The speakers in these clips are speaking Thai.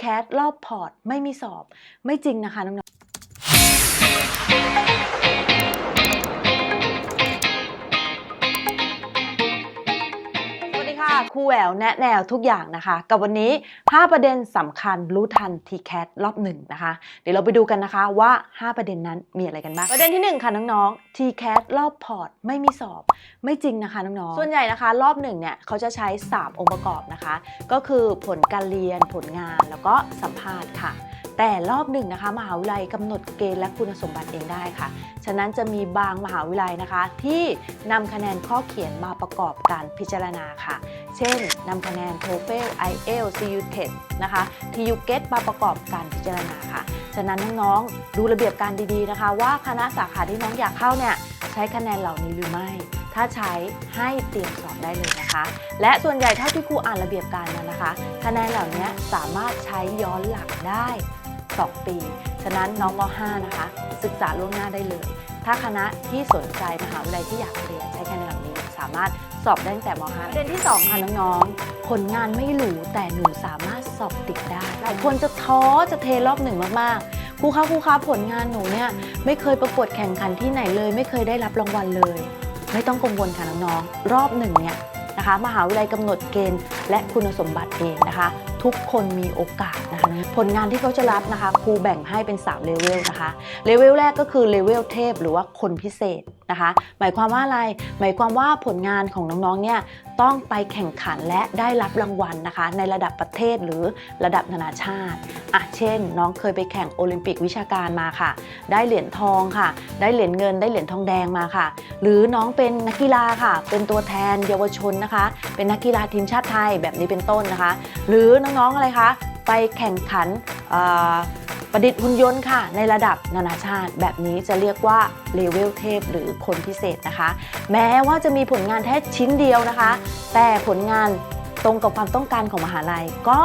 แคสรอบพอร์ต ไม่มีสอบ ไม่จริงนะคะน้องๆ ค่ะครูแหววแนะแนวทุกอย่างนะคะ กับวันนี้ 5 ประเด็นสำคัญรู้ทัน TCAT รอบหนึ่งนะคะ เดี๋ยวเราไปดูกันนะคะว่า 5 ประเด็นนั้นมีอะไรกันบ้าง ประเด็นที่ 1 ค่ะน้องๆ TCAT รอบพอร์ตไม่มีสอบ ไม่จริงนะคะน้องๆ ส่วนใหญ่นะคะ รอบหนึ่งเนี่ยเขาจะใช้ 3 องค์ประกอบนะคะ ก็คือผลการเรียนผลงานแล้วก็สัมภาษณ์ค่ะแต่รอบหนึ่งนะคะมหาวิทยาลัยกำหนดเกณฑ์และคุณสมบัติเองได้ค่ะ ฉะนั้นจะมีบางมหาวิทยาลัยนะคะ ที่นำคะแนนข้อเขียนมาประกอบการพิจารณาค่ะ เช่นนำคะแนน TOEFL IELTS CUTES นะคะ ที่ u GET มาประกอบการพิจารณาค่ะ ฉะนั้นน้องๆดูระเบียบการดีๆนะคะ ว่าคณะสาขาที่น้องอยากเข้าเนี่ยใช้คะแนนเหล่านี้หรือไม่ ถ้าใช้ให้เตรียมสอบได้เลยนะคะ และส่วนใหญ่เท่าที่ครูอ่านระเบียบการมานะคะ คะแนนเหล่านี้สามารถใช้ย้อนหลังได้ 2 ปี ฉะนั้นน้องม .5 นะคะ ศึกษาล่วงหน้าได้เลย ถ้าคณะที่สนใจมหาวิทยาลัยที่อยากเรียนใช้คะแนนเหล่านี้สามารถ สอบได้ตั้งแต่ม .5 ประเด็นที่ 2 ค่ะน้องๆ ผลงานไม่หรูแต่หนูสามารถสอบติดได้ หลายคนจะท้อจะเทรอบหนึ่งมากๆ ครูคะครูคะผลงานหนูเนี่ยไม่เคยประกวดแข่งขันที่ไหนเลย ไม่เคยได้รับรางวัลเลย ไม่ต้องกังวลค่ะน้องๆ รอบหนึ่งเนี่ยนะคะ มหาวิทยาลัยกำหนดเกณฑ์และคุณสมบัติเองนะคะ ทุกคนมีโอกาสนะคะ ผลงานที่เขาจะรับนะคะ ครูแบ่งให้เป็น3เลเวลนะคะ เลเวลแรกก็คือเลเวลเทพหรือว่าคนพิเศษนะคะ หมายความว่าอะไร หมายความว่าผลงานของน้องๆ เนี่ยต้องไปแข่งขันและได้รับรางวัลนะคะ ในระดับประเทศหรือระดับนานาชาติอะเช่น น้องเคยไปแข่งโอลิมปิกวิชาการมาค่ะ ได้เหรียญทองค่ะ ได้เหรียญเงิน ได้เหรียญทองแดงมาค่ะ หรือน้องเป็นนักกีฬาค่ะ เป็นตัวแทนเยาวชนนะคะ เป็นนักกีฬาทีมชาติไทยแบบนี้เป็นต้นนะคะ หรือน้องๆอะไรคะ ไปแข่งขันประดิษฐ์หุ่นยนต์ค่ะ ในระดับนานาชาติ แบบนี้จะเรียกว่าเลเวลเทพหรือคนพิเศษนะคะ แม้ว่าจะมีผลงานแค่ชิ้นเดียวนะคะ แต่ผลงานตรงกับความต้องการของมหาลัย ก็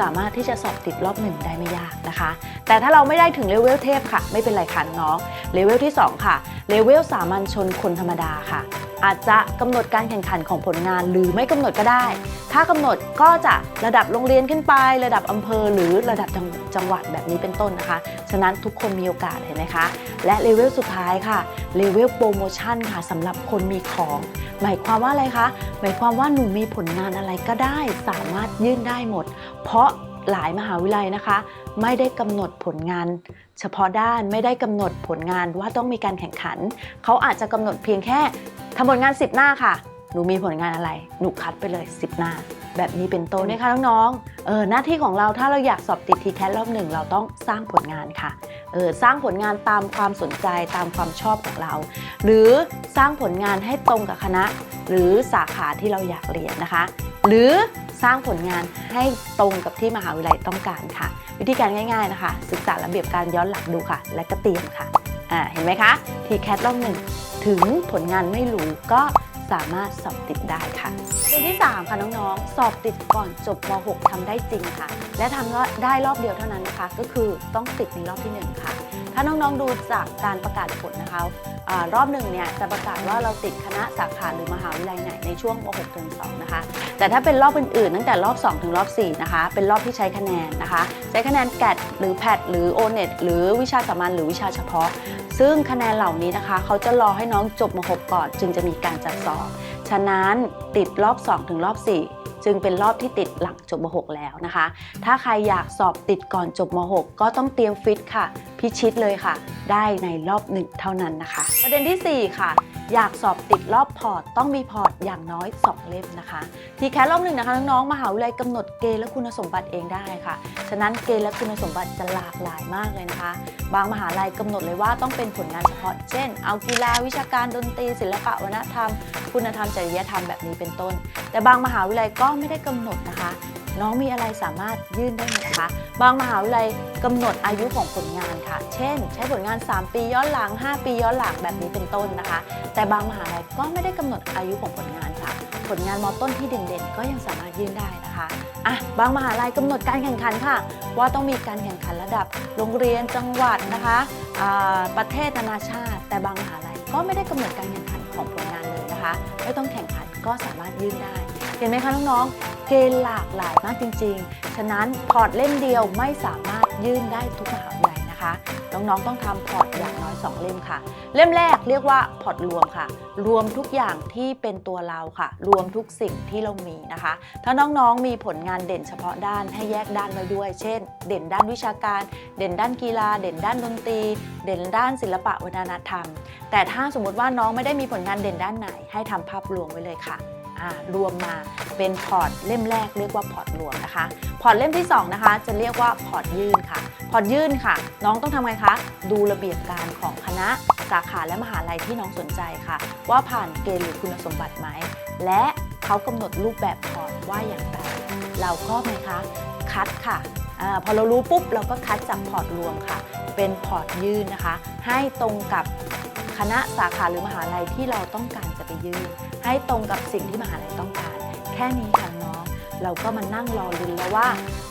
สามารถที่จะสอบติดรอบหนึ่งได้ไม่ยากนะคะ แต่ถ้าเราไม่ได้ถึงเลเวลเทพค่ะ ไม่เป็นไรค่ะน้องเลเวลที่ 2 ค่ะเลเวลสามัญชนคนธรรมดาค่ะอาจจะกำหนดการแข่งขันของผลงาน หรือไม่กำหนดก็ได้ ถ้ากำหนดก็จะระดับโรงเรียนขึ้นไป ระดับอำเภอหรือระดับจังจงหวัดแบบนี้เป็นต้นนะคะ ฉะนั้นทุกคนมีโอกาสเห็นไหมคะ และเลเวลสุดท้ายค่ะ เลเวลโปรโมชั่นค่ะสำหรับคนมีของ หมายความว่าอะไรคะ หมายความว่าหนูมีผลงานอะไรก็ได้ สามารถยื่นได้หมด เพราะหลายมหาวิทยาลัยนะคะ ไม่ได้กำหนดผลงาน เฉพาะด้านไม่ได้กำหนดผลงานว่าต้องมีการแข่งขัน เขาอาจจะกำหนดเพียงแค่ ทำผลงาน 10 หน้าค่ะ หนูมีผลงานอะไร หนูคัดไปเลย 10 หน้า แบบนี้เป็นต้นนะคะน้องๆเออหน้าที่ของเราถ้าเราอยากสอบติดทีแคสรอบหนึ่งเราต้องสร้างผลงานค่ะเออสร้างผลงานตามความสนใจตามความชอบของเรา หรือสร้างผลงานให้ตรงกับคณะ หรือสาขาที่เราอยากเรียนนะคะ หรือสร้างผลงานให้ตรงกับที่มหาวิทยาลัยต้องการค่ะ วิธีการง่ายๆนะคะ ศึกษาระเบียบการย้อนหลังดูค่ะ และก็เตรียมค่ะอ่าเห็นไหมคะทีแคทรอบหนึ่ง ถึงผลงานไม่รู้ก็สามารถสอบติดได้ค่ะประเด็นที่ 3 ค่ะน้องๆ สอบติดก่อนจบม .6 ทำได้จริงค่ะ และทำได้รอบเดียวเท่านั้นนะคะ ก็คือต้องติดในรอบที่ 1 ค่ะ ถ้าน้องๆดูจากการประกาศผลนะคะอรอบหนึ่งเนี่ยจะประกาศว่าเราติดคณะสาขาหรือมหาวิทยาลัยไหนในช่วงม .6 ถึง2นะคะ แต่ถ้าเป็นรอบอื่นๆตั้งแต่รอบ 2 ถึงรอบ4นะคะ เป็นรอบที่ใช้คะแนนนะคะ ใช้คะแนนแกดหรือแพดหรือ o n e t หรือวิชาสามัญหรือวิชาเฉพาะ ซึ่งคะแนนเหล่านี้นะคะ เขาจะรอให้น้องจบม .6 ก่อนจึงจะมีการจัดสอบ ฉะนั้นติดรอบ 2 ถึงรอบ 4จึงเป็นรอบที่ติดหลังจบม .6 แล้วนะคะ ถ้าใครอยากสอบติดก่อนจบม .6 ก็ต้องเตรียมฟิตค่ะ พิชิตเลยค่ะ ได้ในรอบหนึ่งเท่านั้นนะคะ ประเด็นทีสี่ 4 ค่ะ อยากสอบติดรอบพอร์ต ต้องมีพอร์ตอย่างน้อย 2 เล่มนะคะ ทีแคสรอบหนึ่งนะคะน้องๆมหาวิทยาลัยกำหนดเกณฑ์และคุณสมบัติเองได้ค่ะ ฉะนั้นเกณฑ์และคุณสมบัติจะหลากหลายมากเลยนะคะ บางมหาลัยกำหนดเลยว่าต้องเป็นผลงานเฉพาะ เช่น เอากีฬาวิชาการดนตรี ศิลปะวัฒนธรรม คุณธรรมจริยธรรมแบบนี้เป็นต้น แต่บางมหาวิทยาลัยก็ไม่ได้กำหนดนะคะ น้องมีอะไรสามารถยื่นได้ไหมคะ บางมหาวิทยาลัยกำหนดอายุของผลงานค่ะ เช่น ใช้ผลงาน 3 ปีย้อนหลัง 5 ปีย้อนหลังแบบนี้เป็นต้นนะคะ แต่บางมหาลัยก็ไม่ได้กำหนดอายุของผลงานค่ะ ผลงานมอต้นที่เด่นๆ ก็ยังสามารถยื่นได้นะคะอะบางมหาลัยกำหนดการแข่งขันค่ะ ว่าต้องมีการแข่งขันระดับโรงเรียนจังหวัดนะคะประเทศนานาชาติ แต่บางมหาลัยก็ไม่ได้กำหนดการแข่งขันของผลงานเลยนะคะ ไม่ต้องแข่งขันก็สามารถยื่นได้ เห็นไหมคะน้องๆ เกณฑ์หลากหลายมากจริง ๆ ฉะนั้นพอร์ตเล่มเดียวไม่สามารถยื่นได้ทุกมหาวิทยาลัยนะคะ น้องๆต้องทำพอร์ตอย่างน้อย 2 เล่มค่ะ เล่มแรกเรียกว่าพอร์ตรวมค่ะ รวมทุกอย่างที่เป็นตัวเราค่ะ รวมทุกสิ่งที่เรามีนะคะ ถ้าน้องๆมีผลงานเด่นเฉพาะด้านให้แยกด้านไว้ด้วย เช่น เด่นด้านวิชาการ เด่นด้านกีฬา เด่นด้านดนตรี เด่นด้านศิลปะวัฒนธรรม แต่ถ้าสมมติว่าน้องไม่ได้มีผลงานเด่นด้านไหน ให้ทำภาพรวมไว้เลยค่ะ รวมมาเป็นพอร์ตเล่มแรกเรียกว่าพอร์ตรวมนะคะ พอร์ตเล่มที่สองนะคะจะเรียกว่าพอร์ตยื่นค่ะ พอร์ตยื่นค่ะ น้องต้องทำไงคะ ดูระเบียบการของคณะสาขาและมหาลัยที่น้องสนใจค่ะ ว่าผ่านเกณฑ์หรือคุณสมบัติไหม และเขากำหนดรูปแบบพอร์ตว่าอย่างไร เราก็ไหมคะ คัดค่ะอพอเรารู้ปุ๊บเราก็คัดจากพอร์ตรวมค่ะ เป็นพอร์ตยื่นนะคะ ให้ตรงกับ คณะสาขาหรือมหาลัยที่เราต้องการจะไปยื่นให้ตรงกับสิ่งที่มหาลัยต้องการ แค่นี้ค่ะน้อง เราก็มานั่งรอลุ้นแล้วว่า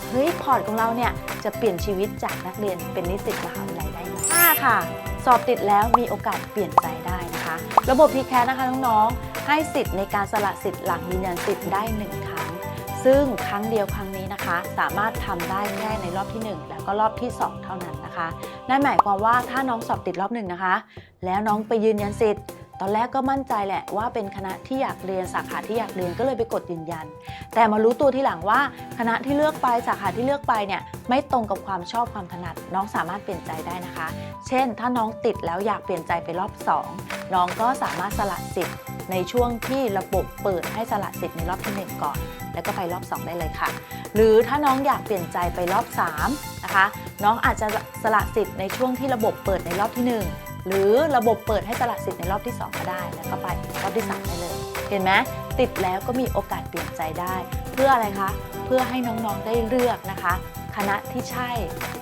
เฮ้ยพอร์ตของเราเนี่ยจะเปลี่ยนชีวิตจากนักเรียนเป็นนิสิตมหาวิทยาลัยได้ไหมถ้าค่ะ สอบติดแล้วมีโอกาสเปลี่ยนใจได้นะคะ ระบบทีแคสนะคะน้องๆให้สิทธิ์ในการสละสิทธิ์หลังยืนยันสิทธิ์ได้1ครั้งซึ่งครั้งเดียวครั้งนี้นะคะ สามารถทำได้แค่ในรอบที่ 1 แล้วก็รอบที่ 2 เท่านั้น นะคะ นั่นหมายความว่าถ้าน้องสอบติดรอบหนึ่งนะคะ แล้วน้องไปยืนยันสิทธิ์ตอนแรกก็มั่นใจแหละว่าเป็นคณะที่อยากเรียนสาขาที่อยากเรียนก็เลยไปกดยืนยัน แต่มารู้ตัวที่หลังว่าคณะที่เลือกไปสาขาที่เลือกไปเนี่ยไม่ตรงกับความชอบความถนัด น้องสามารถเปลี่ยนใจได้นะคะ เช่น ถ้าน้องติดแล้วอยากเปลี่ยนใจไปรอบ 2 น้องก็สามารถสละสิทธิ์ในช่วงที่ระบบเปิดให้สละสิทธิ์ในรอบทีหนึ่1 ก่อน แล้วก็ไปรอบ 2 ได้เลยค่ะ หรือถ้าน้องอยากเปลี่ยนใจไปรอบ3นะคะ น้องอาจจะสละสิทธิ์ในช่วงที่ระบบเปิดในรอบที่ 1 หรือระบบเปิดให้สละสิทธิ์ในรอบที่ 2 ก็ได้ แล้วก็ไปรอบที่ 3 ได้เลย เห็นไหมติดแล้วก็มีโอกาสเปลี่ยนใจได้ เพื่ออะไรคะ เพื่อให้น้องๆได้เลือกนะคะ คณะที่ใช่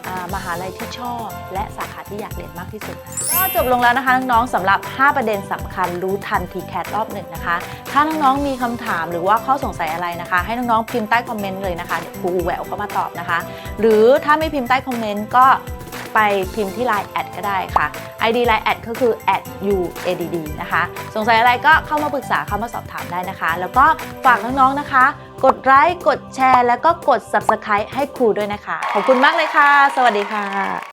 อ่ามหาลัยที่ชอบ และสาขาที่อยากเรียนมากที่สุด ก็จบลงแล้วนะคะน้องๆสำหรับ 5 ประเด็นสำคัญรู้ทัน TCAT รอบหนึ่งนะคะ ถ้าน้องๆมีคำถามหรือว่าข้อสงสัยอะไรนะคะ ให้น้องๆพิมพ์ใต้คอมเมนต์เลยนะคะเดี๋ยวครูแหววเข้ามาตอบนะคะ หรือถ้าไม่พิมพ์ใต้คอมเมนต์ก็ไปพิมพ์ที่ Line แอดก็ได้ค่ะ ID Line แอดก็คือ @uadd นะคะ สงสัยอะไรก็เข้ามาปรึกษาเข้ามาสอบถามได้นะคะ แล้วก็ฝากน้องๆนะคะ กดไลค์กดแชร์ แล้วก็กด Subscribe ให้ครูด้วยนะคะ ขอบคุณมากเลยค่ะ สวัสดีค่ะ